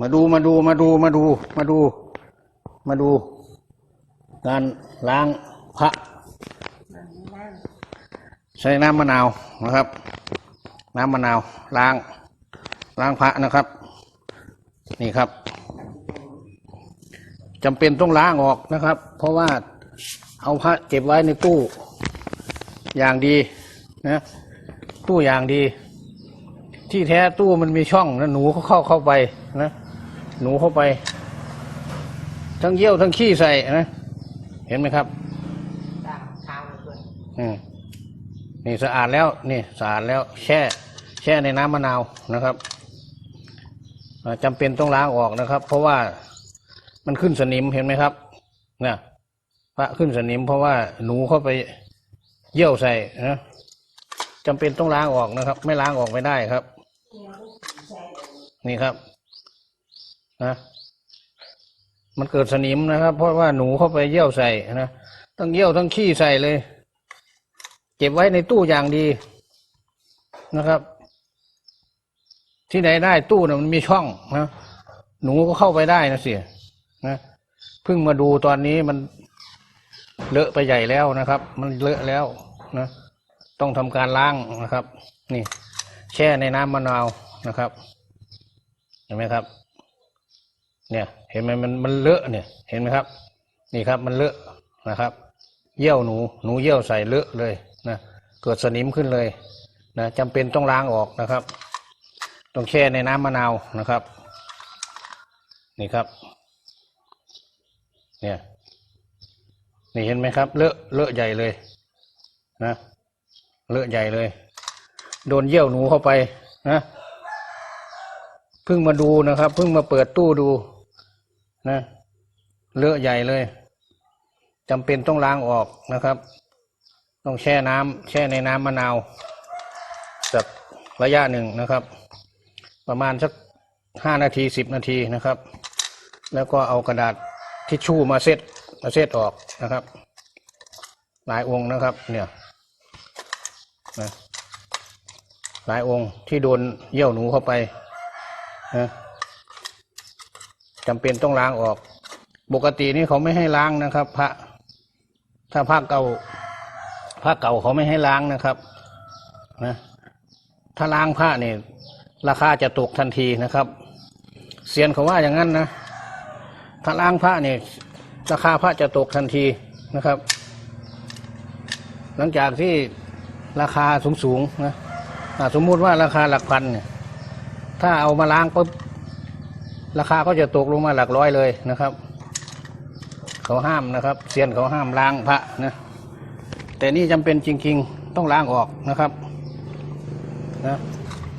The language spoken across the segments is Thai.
มาดูมาดูมาดูมาดู มาดู มาดู การล้างพระ ใช้น้ำมะนาวนะครับ น้ำมะนาวล้าง ล้างพระนะครับ นี่ครับจำเป็นต้องล้างออกนะครับ เพราะว่าเอาพระเก็บไว้ในตู้อย่างดีนะตู้อย่างดี ที่แท้ตู้มันมีช่องนะหนูเขาเข้าเข้าไปนะ หนูเข้าไป ทั้งเยี่ยวทั้งขี้ใส่นะ เห็นไหมครับตามเท้าเลยเพื่อนอืมนี่สะอาดแล้วนี่สะอาดแล้ว แช่ แช่ในน้ำมะนาวนะครับอ่าจำเป็นต้องล้างออกนะครับ เพราะว่ามันขึ้นสนิมเห็นไหมครับเนี่ยพระขึ้นสนิมเพราะว่าหนูเข้าไปเยี่ยวใส่นะจำเป็นต้องล้างออกนะครับ ไม่ล้างออกไม่ได้ครับ นี่ครับ นะมันเกิดสนิมนะครับ เพราะว่าหนูเข้าไปเยี่ยวใส่นะทั้งเยี่ยวทั้งขี้ใส่เลย เก็บไว้ในตู้อย่างดีนะครับ ที่ไหนได้ตู้นะมันมีช่องนะหนูก็เข้าไปได้นะเสียนะเพิ่งมาดูตอนนี้มันเลอะไปใหญ่แล้วนะครับ มันเลอะแล้วนะ ต้องทำการล้างนะครับ นี่ แช่ในน้ำมะนาวนะครับ เห็นไหมครับ เนี่ยเห็นไหมมันมันเลอะเนี่ยเห็นไหมครับ นี่ครับมันเลอะนะครับ เยี่ยวหนูหนูเยี่ยวใส่เลอะเลยนะเกิดสนิมขึ้นเลยนะจำเป็นต้องล้างออกนะครับ ต้องแช่ในน้ำมะนาวนะครับ นี่ครับ เนี่ยนี่เห็นไหมครับเลอะเลอะใหญ่เลยนะเลอะใหญ่เลย โดนเยี่ยวหนูเข้าไปนะเพิ่งมาดูนะครับเพิ่งมาเปิดตู้ดู นะเลอะใหญ่เลยจำเป็นต้องล้างออกนะครับ ต้องแช่น้ำแช่ในน้ำมะนาวสักระยะหนึ่งนะครับ ประมาณสักห้านาทีสิบนาทีนะครับ แล้วก็เอากระดาษทิชชู่มาเซ็ตมาเซ็ตออกนะครับ หลายองค์นะครับเนี่ยนะหลายองค์ที่โดนเยี่ยวหนูเข้าไปนะ จำเป็นต้องล้างออก ปกตินี่เขาไม่ให้ล้างนะครับ พระ ถ้าพระเก่าพระเก่าเขาไม่ให้ล้างนะครับนะถ้าล้างพระเนี่ยราคาจะตกทันทีนะครับเซียนเขาว่าอย่างนั้นนะถ้าล้างพระเนี่ยราคาพระจะตกทันทีนะครับ หลังจากที่ราคาสูงๆนะสมมุติว่าราคาหลักพันเนี่ยถ้าเอามาล้างปุ๊บ ราคาก็จะตกลงมาหลักร้อยเลยนะครับ เขาห้ามนะครับเซียนเขาห้ามล้างพระนะแต่นี่จำเป็นจริง ๆ ต้องล้างออกนะครับนะ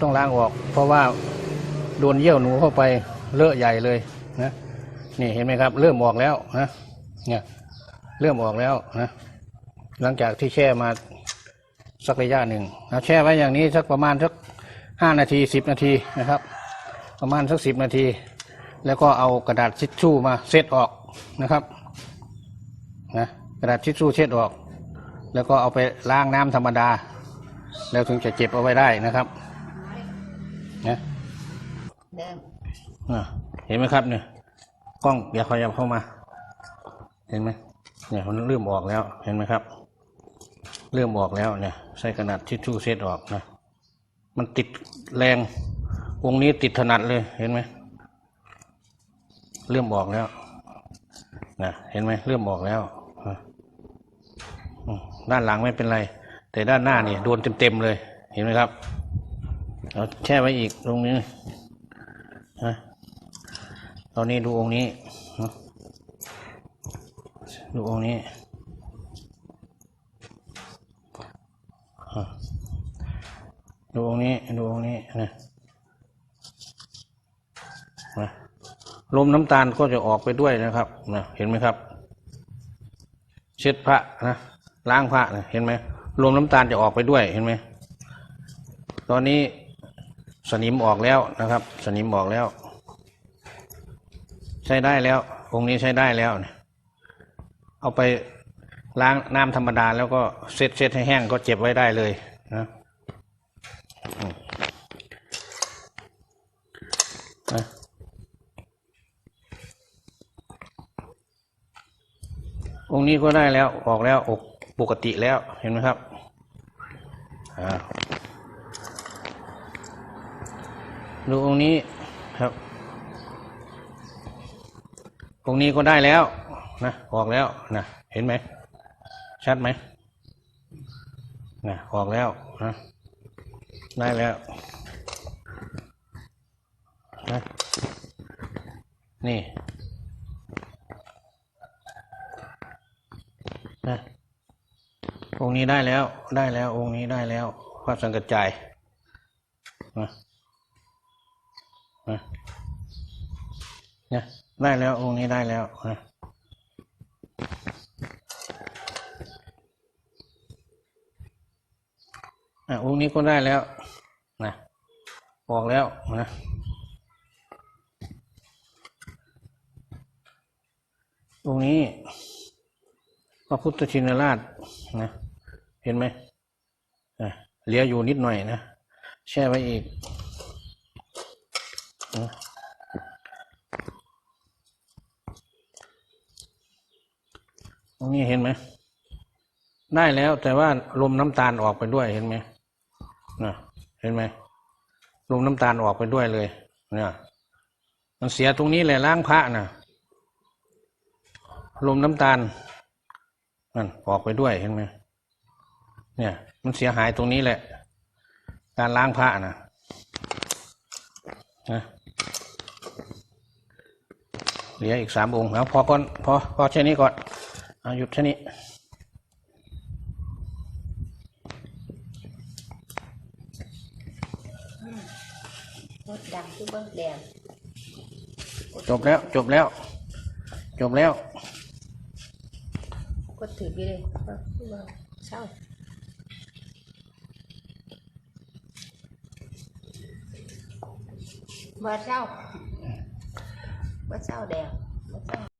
ต้องล้างออก เพราะว่าโดนเยี่ยวหนูเข้าไปเลอะใหญ่เลยนะนี่เห็นไหมครับ เริ่มออกแล้วนะเนี่ยเริ่มออกแล้วนะหลังจากที่แช่มาสักระยะหนึ่งนะแช่ไว้อย่างนี้สักประมาณสักห้านาทีสิบนาทีนะครับ ประมาณสักสิบนาที แล้วก็เอากระดาษทิชชู่มาเซตออกนะครับนะกระดาษทิชชู่เช็ดออก แล้วก็เอาไปล้างน้ำธรรมดา แล้วถึงจะเก็บเอาไว้ได้นะครับนะเดิมอะเห็นไหมครับเนี่ยกล้องอย่าขยับเข้ามา เห็นไหมเนี่ยมันเริ่มออกแล้วเห็นไหมครับ เริ่มออกแล้วเนี่ยใส่กระดาษทิชชู่เช็ดออกนะมันติดแรงวงนี้ติดถนัดเลยเห็นไหม เริ่มออกแล้วนะเห็นไหมเริ่มออกแล้วด้านหลังไม่เป็นไร แต่ด้านหน้านี่โดนเต็มๆเลย เห็นไหมครับเอาแช่ไว้อีกตรงนี้นะตอนนี้ดูองค์นี้ดูองค์นี้ดูองค์นี้ดูองค์นี้นะ ลมน้ำตาลก็จะออกไปด้วยนะครับนะเห็นไหมครับ เช็ดพระนะล้างพระนะเห็นไหมรวมน้ำตาลจะออกไปด้วยเห็นไหมตอนนี้สนิมออกแล้วนะครับ สนิมออกแล้ว ใช้ได้แล้วองค์นี้ใช้ได้แล้ว เอาไปล้างน้ำธรรมดาแล้วก็เช็ดเช็ดให้แห้งก็เจ็บไว้ได้เลยนะ องนี้ก็ได้แล้วออกแล้วอกปกติแล้วเห็นไหมครับดูองค์นี้ครับ องค์นี้ก็ได้แล้วนะออกแล้วนะเห็นไหมชัดไหมนะออกแล้วนะได้แล้วนะนี่นะองค์ นี้ได้แล้ว ได้แล้ว องค์นี้ได้แล้วพระสังกัจจายนะนะนะได้แล้ว องค์นี้ได้แล้วนะอะองค์นี้ก็ได้แล้วนะออกแล้วนะองค์นี้พระพุทธชินราชนะ เห็นไหมอะเหลืออยู่นิดหน่อยนะแช่ไว้อีกนะองนี้เห็นไหมได้แล้วแต่ว่าลมน้ำตาลออกไปด้วยเห็นไหมนะเห็นไหมลมน้ำตาลออกไปด้วยเลยเนี่ยมันเสียตรงนี้แหละล้างพระนะลมน้ำตาลนั่นออกไปด้วยเห็นไหม เนี่ย มันเสียหายตรงนี้แหละ การล้างพระนะนะเหลืออีกสามองค์เอาพอก่อนพอพอแค่นี้ก่อนเอาหยุดแค่นี้รถดังที่เบิ้งแดงจบแล้ว จบแล้ว จบแล้ว ก็ถือไปเลยเออเบิ่งเศร้า บ่เศร้า